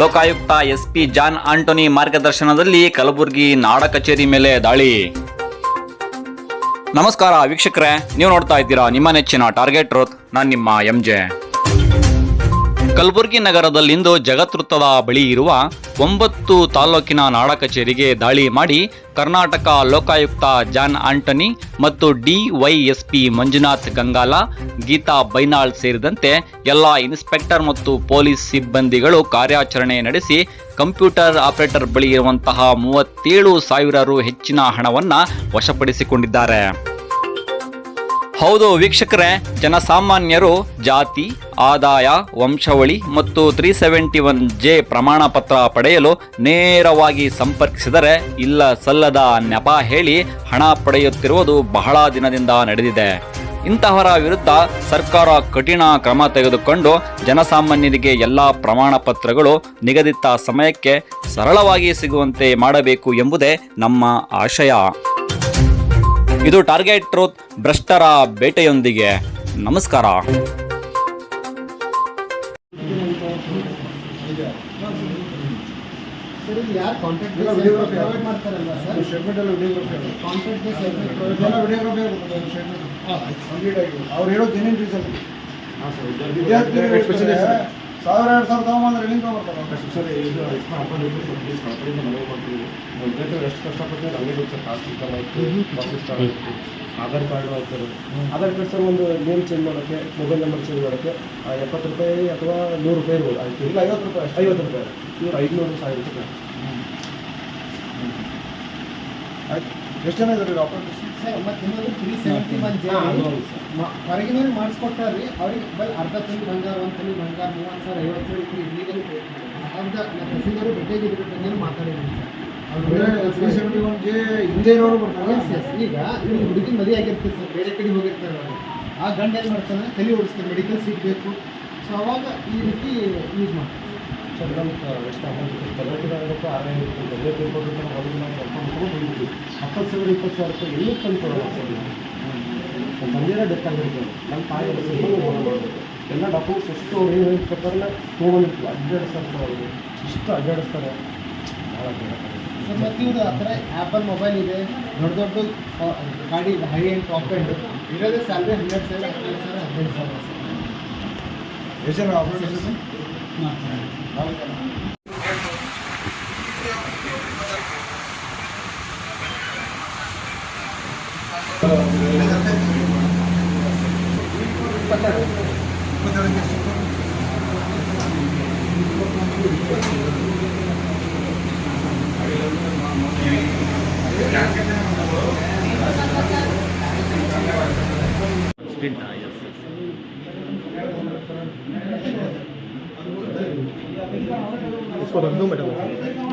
Lokayukta SP John Antony ಮಾರ್ಗದರ್ಶನದಲ್ಲಿ ಕಲಬುರಗಿ ನಾಡ ಕಚೇರಿ ಮೇಲೆ ದಾಳಿ. ನಮಸ್ಕಾರ ವೀಕ್ಷಕರೇ, ನೀವು ನೋಡ್ತಾ ಇದ್ದೀರಾ ನಿಮ್ಮ ನೆಚ್ಚಿನ ಟಾರ್ಗೆಟ್ ರೋತ್ ನಾನು ನಿಮ್ಮ ಎಂ ಜೆ. ಕಲಬುರಗಿ ನಗರದಲ್ಲಿಂದು ಜಗತ್ವೃತ್ತದ ಬಳಿ ಇರುವ ಒಂಬತ್ತು ತಾಲೂಕಿನ ನಾಡ ಕಚೇರಿಗೆ ದಾಳಿ ಮಾಡಿ ಕರ್ನಾಟಕ ಲೋಕಾಯುಕ್ತ ಜಾನ್ ಆಂಟನಿ ಮತ್ತು ಡಿವೈಎಸ್ಪಿ ಮಂಜುನಾಥ್ ಗಂಗಾಲ, ಗೀತಾ ಬೈನಾಳ್ ಸೇರಿದಂತೆ ಎಲ್ಲ ಇನ್ಸ್ಪೆಕ್ಟರ್ ಮತ್ತು ಪೊಲೀಸ್ ಸಿಬ್ಬಂದಿಗಳು ಕಾರ್ಯಾಚರಣೆ ನಡೆಸಿ ಕಂಪ್ಯೂಟರ್ ಆಪರೇಟರ್ ಬಳಿ ಇರುವಂತಹ ಮೂವತ್ತೇಳು ಸಾವಿರ ರು ಹೆಚ್ಚಿನ ಹಣವನ್ನು ವಶಪಡಿಸಿಕೊಂಡಿದ್ದಾರೆ. ಹೌದು ವೀಕ್ಷಕರೇ, ಜನಸಾಮಾನ್ಯರು, ಜಾತಿ ಆದಾಯ, ವಂಶಾವಳಿ ಮತ್ತು ತ್ರೀ ಸೆವೆಂಟಿ ಒನ್ ಜೆ ಪ್ರಮಾಣ ಪತ್ರ ಪಡೆಯಲು ನೇರವಾಗಿ ಸಂಪರ್ಕಿಸಿದರೆ ಇಲ್ಲ ಸಲ್ಲದ ನೆಪ ಹೇಳಿ ಹಣ ಪಡೆಯುತ್ತಿರುವುದು ಬಹಳ ದಿನದಿಂದ ನಡೆದಿದೆ. ಇಂತಹವರ ವಿರುದ್ಧ ಸರ್ಕಾರ ಕಠಿಣ ಕ್ರಮ ತೆಗೆದುಕೊಂಡು ಜನಸಾಮಾನ್ಯರಿಗೆ ಎಲ್ಲ ಪ್ರಮಾಣ ಪತ್ರಗಳು ನಿಗದಿತ ಸಮಯಕ್ಕೆ ಸರಳವಾಗಿ ಸಿಗುವಂತೆ ಮಾಡಬೇಕು ಎಂಬುದೇ ನಮ್ಮ ಆಶಯ. ಇದು ಟಾರ್ಗೆಟ್ ಟ್ರೂತ್ ಭ್ರಷ್ಟರ ಬೇಟೆಯೊಂದಿಗೆ. ನಮಸ್ಕಾರ. ಸರ್ ಇಲ್ಲಿ ಯಾರು ಕಾಂಟ್ರಾಕ್ಟ್ ಎಲ್ಲ ಪ್ರೊವೈಡ್ ಮಾಡ್ತಾರಲ್ಲ ಸರ್? ಸ್ಟೇಟ್ಮೆಂಟ್ ಎಲ್ಲ ವಿಡಿಯೋಗ್ರಫಿ ಕಾಂಟ್ರಾಕ್ಟ್ ಬೇಸ್ ಎಲ್ಲ ವಿಡಿಯೋಗ್ರಫಿ ಆಗುತ್ತೆ ಸ್ಟೇಟ್ಮೆಂಟ್ ಹಾಂ ಕಂಪ್ಲೀಟ್ ಆಗಿ ಅವ್ರು ಹೇಳೋದು ಏನೇನು ರೀಸನ್ ಹಾಂ ಸರ್ ವಿದ್ಯಾರ್ಥಿಗಳು ಸಾವಿರ ಎರಡು ಸಾವಿರ ತಗೊಂಬಂದ್ರೆ ಎಲ್ಲಿಂದ ತಗೊಂಬರ್ತಾರೆ? ಸರ್ ಇದು ಇಷ್ಟು ಹಾಕೊಂಡಿದ್ದು ಸ್ವಲ್ಪ ಪ್ಲೀಸ್ ಮನವಿ ಮಾಡ್ತೀವಿ ವಿದ್ಯಾರ್ಥಿಗಳು ಎಷ್ಟು ಕಷ್ಟಪಟ್ಟು ನಮಗೆ ಗೊತ್ತು ಸರ್ ಕಾಸ್ಟ್ ಇನ್ಕಮ್ ಆಯಿತು ವಾಪಸ್ ಆಯಿತು ಆಧಾರ್ ಕಾರ್ಡ್ ಆಯ್ತು ಆಧಾರ್ ಕಾರ್ಡ್ ಸರ್ ಒಂದು ನೇಮ್ ಚೇಂಜ್ ಮಾಡೋಕ್ಕೆ ಮೊಬೈಲ್ ನಂಬರ್ ಚೇಂಜ್ ಮಾಡೋಕ್ಕೆ ಎಪ್ಪತ್ತು ರೂಪಾಯಿ ಅಥವಾ ನೂರು ರೂಪಾಯಿ ಇರ್ಬೋದು. ಆಯ್ತು. ಇಲ್ಲ ಐವತ್ತು ರೂಪಾಯಿ. ಐವತ್ತು ರೂಪಾಯಿ ಇವ್ರು ಐದುನೂರು ಸಾವಿರ ರೂಪಾಯಿ. ಎಷ್ಟು ಜನ ಇದ್ದಾರೆ ಡಾಕ್ಟರ್? ಸರ್ ಮತ್ತೆ ಇನ್ನೊಂದು ತ್ರೀ ಸೆವೆಂಟಿ ಒನ್ ಜೆ ಹಾಂ, ಅದು ಹೊರಗಿನವ್ರಿಗೆ ಮಾಡಿಸ್ಕೊಟ್ಟಾರ್ರಿ ಅವ್ರಿಗೆ ಅರ್ಧ ತಲೆ ಬಂಗಾರ ಒಂದು ತಲೆ ಬಂಗಾರ ಮೂವತ್ತು ಸಾವಿರ ಐವತ್ತು ಸಾವಿರ ಇಲ್ಲಿಗಲ್ ಅರ್ಧ ತಹಸೀಲ್ದಾರು ಬಗ್ಗೆ ಮಾತಾಡಿದ್ರಿ sir. Three seventy one J ಹಿಂದೆ ಇರೋರು ಬರ್ತಾರೆ? ಎಸ್ ಈಗ ಇಲ್ಲಿ ಹುಡುಗಿ ಮದುವೆ ಸರ್. ಬೇರೆ ಕಡೆ ಹೋಗಿರ್ತಾರೆ ಅವರು. ಆ ಗಂಡ ಏನು ಮಾಡ್ತಾನೆ? ತಲೆ ಓಡಿಸ್ತಾರೆ ಮೆಡಿಕಲ್ ಸೀಟ್ ಬೇಕು. ಸೊ ಅವಾಗ ಈ ರೀತಿ ಯೂಸ್ ಮಾಡ್ತಾರೆ. ಸರ್ ಎಷ್ಟು ಅಮೌಂಟ್ ಹೊರಗೆ ನಾವು ಕರ್ಕೊಂಡು ಹೋಗಿ ಬಂದಿದ್ವಿ ಹತ್ತತ್ತು ಸಾವಿರ ಇಪ್ಪತ್ತು ಸಾವಿರ ರೂಪಾಯಿ ಎಲ್ಲಿ ತಂದು ಕೊಡೋಣ ಸರ್? ನಮ್ಮ ತಂದೆಯೇ ಡೆತ್ ಆಗಿರುತ್ತೆ ನಮ್ಮ ತಾಯಿ ಮೋಸ ಎಲ್ಲ ಡಾಕ್ಯುಮೆಂಟ್ಸ್ ಎಷ್ಟು ಅವ್ರು ಏನು ಹೇಳಿದ ತೊಗೊಂಡಿತ್ತು ಅಡ್ಡಾಡಿಸ್ತಾರೆ ಸರ್ ಅವರು ಇಷ್ಟು ಅಡ್ಡಾಡಿಸ್ತಾರೆ ಭಾಳ ಸರ್ ಮತ್ತು ಇವ್ರು ಆ ಥರ ಆ್ಯಪಲ್ ಮೊಬೈಲ್ ಇದೆ ದೊಡ್ಡ ದೊಡ್ಡ ಗಾಡಿ ಹೈ ಆ್ಯಂಡ್ ಟಾಪ್ ಆ್ಯಂಡ್ ಇರೋದೇ ಸ್ಯಾಲ್ರಿ ಹನ್ನೆರಡು ಸಾವಿರ ಹದಿನೈದು ಸಾವಿರ ಹದಿನೈದು ಸಾವಿರ ಸರ್ ಎಷ್ಟು ಜನ ನಾಲ್ಕು इसको रख दो मैडम